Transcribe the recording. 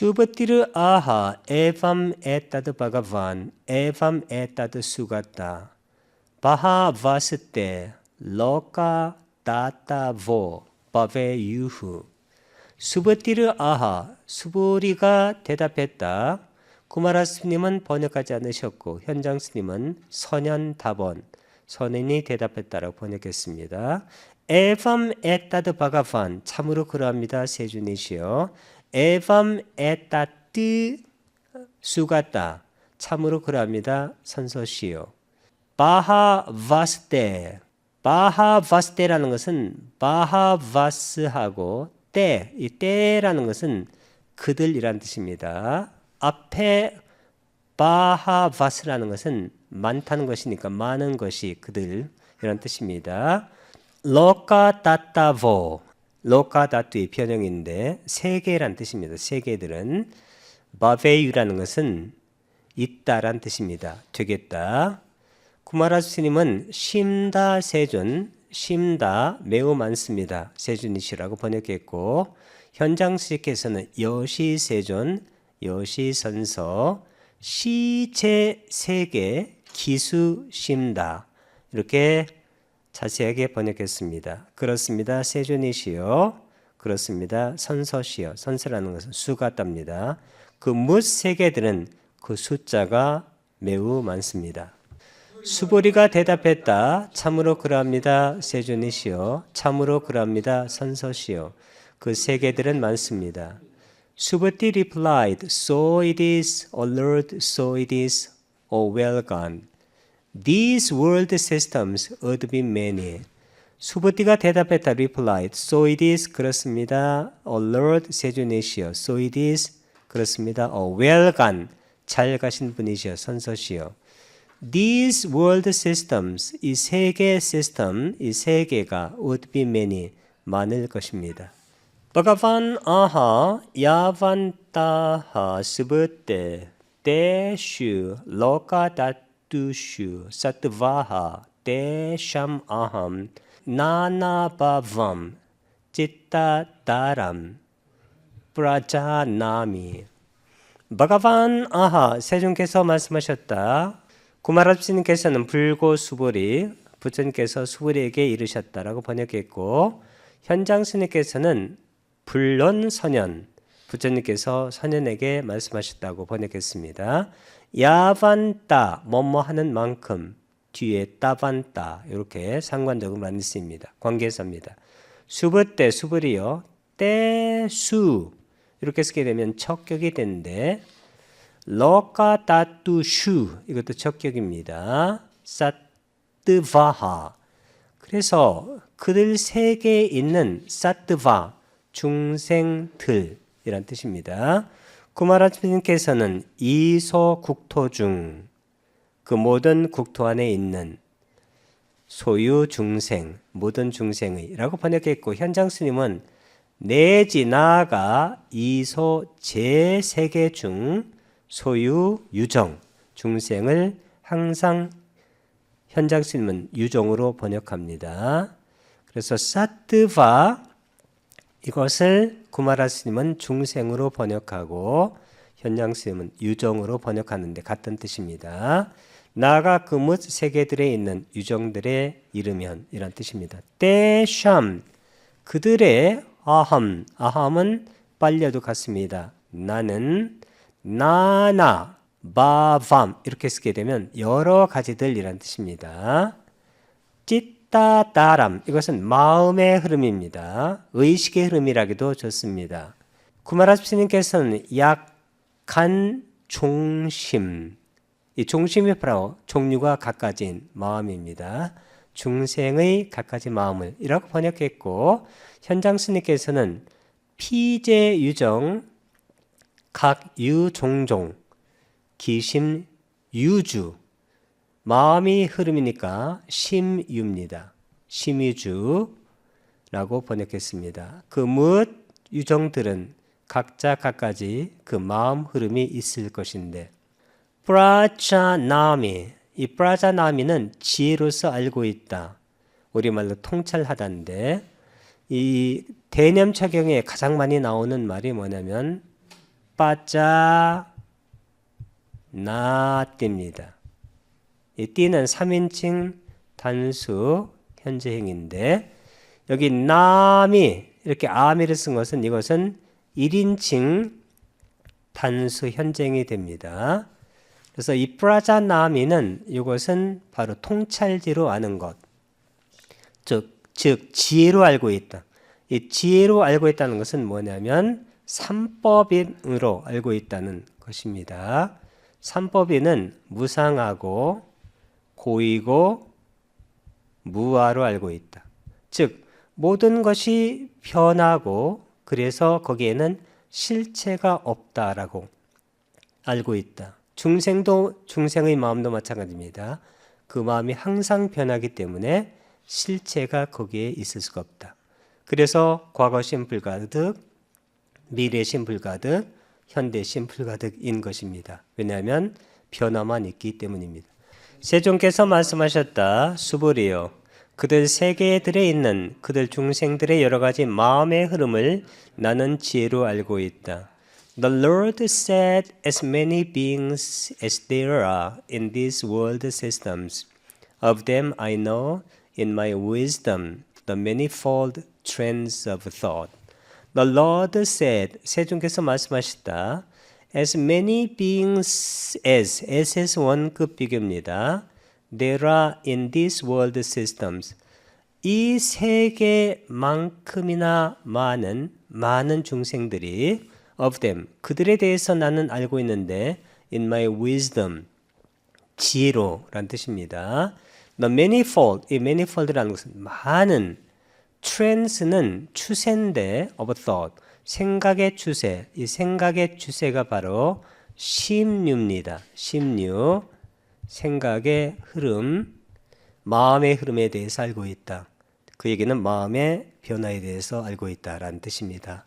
Aha evam etad bhagavan evam etad sugata baha vaste loka data vo bave yuhu 수버티르 아하 수보리가 대답했다. 구마라 스님은 번역하지 않으셨고 현장 스님은 선현 답원 선인이 대답했다라고 번역했습니다. 에밤 에따드 바가반 참으로 그러합니다. 세준이시여 에밤 에따뜨 수가따 참으로 그러합니다. 선서시여 바하 바스테 바하 바스테라는 것은 바하 바스하고 때, 이 때라는 것은 그들이란 뜻입니다. 앞에 바하 바스라는 것은 많다는 것이니까 많은 것이 그들 이런 뜻입니다. 로카다타보 로카다투의 변형인데 세계란 뜻입니다. 세계들은 바베유라는 것은 있다란 뜻입니다. 되겠다. 구마라 스님은 심다 세존 심다 매우 많습니다. 세준이시라고 번역했고 현장 스님께서는 여시 세존 여시 선서 시체 세계 기수 심다 이렇게 자세하게 번역했습니다. 그렇습니다. 세존이시여 그렇습니다. 선서시여 선서라는 것은 수가 답니다. 그 뭇 세계들은 그 숫자가 매우 많습니다. 수보리가 대답했다. 참으로 그러합니다. 세존이시여. 참으로 그러합니다. 선서시여. 그 세계들은 많습니다. 수보티 replied, So it is, O Lord, so it is, O well gone. These world systems to be many. 수보티가 대답했다. replied, So it is, 그렇습니다. O Lord, 세존이시여. So it is, 그렇습니다. O well gone, 잘 가신 분이시여. 선서시여. These world systems, 이 세계 시스템, 이 세계가 would be many, 많을 것입니다. Aha yavantaha subute teshu lokadatushu sattvaha tesham aham nanabhavam cittadaram prajanami 바가반 아하 세종께서 말씀하셨다. 구마랍스님께서는 불고 수보리 부처님께서 수보리에게 이르셨다라고 번역했고 현장 스님께서는 불론 선현 부처님께서 선현에게 말씀하셨다고 번역했습니다. 야반따 뭐뭐 하는 만큼 뒤에 따반따 이렇게 상관적으로 많이 쓰입니다. 관계사입니다. 수부 때 수불이요 때수 이렇게 쓰게 되면 척격이 되는데 로카다투슈 이것도 척격입니다. 사뜨바하 그래서 그들 세계에 있는 사뜨바 중생들 이란 뜻입니다. 구마라님께서는 이소 국토 중 그 모든 국토 안에 있는 소유 중생 모든 중생의라고 번역했고 현장 스님은 내지 나아가 이소 제 세계 중 소유 유정 중생을 항상 현장 스님은 유정으로 번역합니다. 그래서 사뜨바 이것을 구마라 스님은 중생으로 번역하고 현장 스님은 유정으로 번역하는데 같은 뜻입니다. 나가 그뭇 세계들에 있는 유정들의 이르면 이란 뜻입니다. 때샴 그들의 아함 아함은 빨려도 같습니다. 나는 나나 바밤 이렇게 쓰게 되면 여러 가지들이란 뜻입니다. 찌 따다람 이것은 마음의 흐름입니다. 의식의 흐름이라기도 좋습니다. 구마라스님께서는 약간 중심 이 중심이 바로 종류가 갖가진 마음입니다. 중생의 갖가지 마음을 이라고 번역했고 현장 스님께서는 피제 유정 각 유종종 기심 유주 마음이 흐름이니까 심유입니다. 심유주라고 번역했습니다. 그 무엇 유정들은 각자 각가지 그 마음 흐름이 있을 것인데 프라자나미 이 프라자나미는 지혜로서 알고 있다. 우리말로 통찰하다인데 이 대념 착용에 가장 많이 나오는 말이 뭐냐면 빠짜 나 띠입니다. 이 띠는 3인칭 단수 현재형인데 여기 남이 이렇게 아미를 쓴 것은 이것은 1인칭 단수 현재형이 됩니다. 그래서 이 프라자 나미는 이것은 바로 통찰지로 아는 것. 즉, 즉 지혜로 알고 있다. 이 지혜로 알고 있다는 것은 뭐냐면 삼법인으로 알고 있다는 것입니다. 삼법인은 무상하고 고이고 무아로 알고 있다. 즉 모든 것이 변하고 그래서 거기에는 실체가 없다라고 알고 있다. 중생도 중생의 마음도 마찬가지입니다. 그 마음이 항상 변하기 때문에 실체가 거기에 있을 수가 없다. 그래서 과거심 불가득, 미래심 불가득, 현대심 불가득인 것입니다. 왜냐하면 변화만 있기 때문입니다. 세종께서 말씀하셨다. 수보리요. 그들 세계들에 있는 그들 중생들의 여러 가지 마음의 흐름을 나는 지혜로 알고 있다. The Lord said, As many beings as there are in these world systems, of them I know in my wisdom the manifold trends of thought. The Lord said, 세종께서 말씀하셨다. As many beings as, as에서 원급 비교입니다. There are in these world systems. 이 세계만큼이나 많은 많은 중생들이 of them 그들에 대해서 나는 알고 있는데 in my wisdom 지혜로라는 뜻입니다. The manifold 이 manifold라는 것은 많은 trends는 추세인데 of thought 생각의 추세 이 생각의 추세가 바로 심류입니다. 심류 생각의 흐름 마음의 흐름에 대해서 알고 있다. 그 얘기는 마음의 변화에 대해서 알고 있다라는 뜻입니다.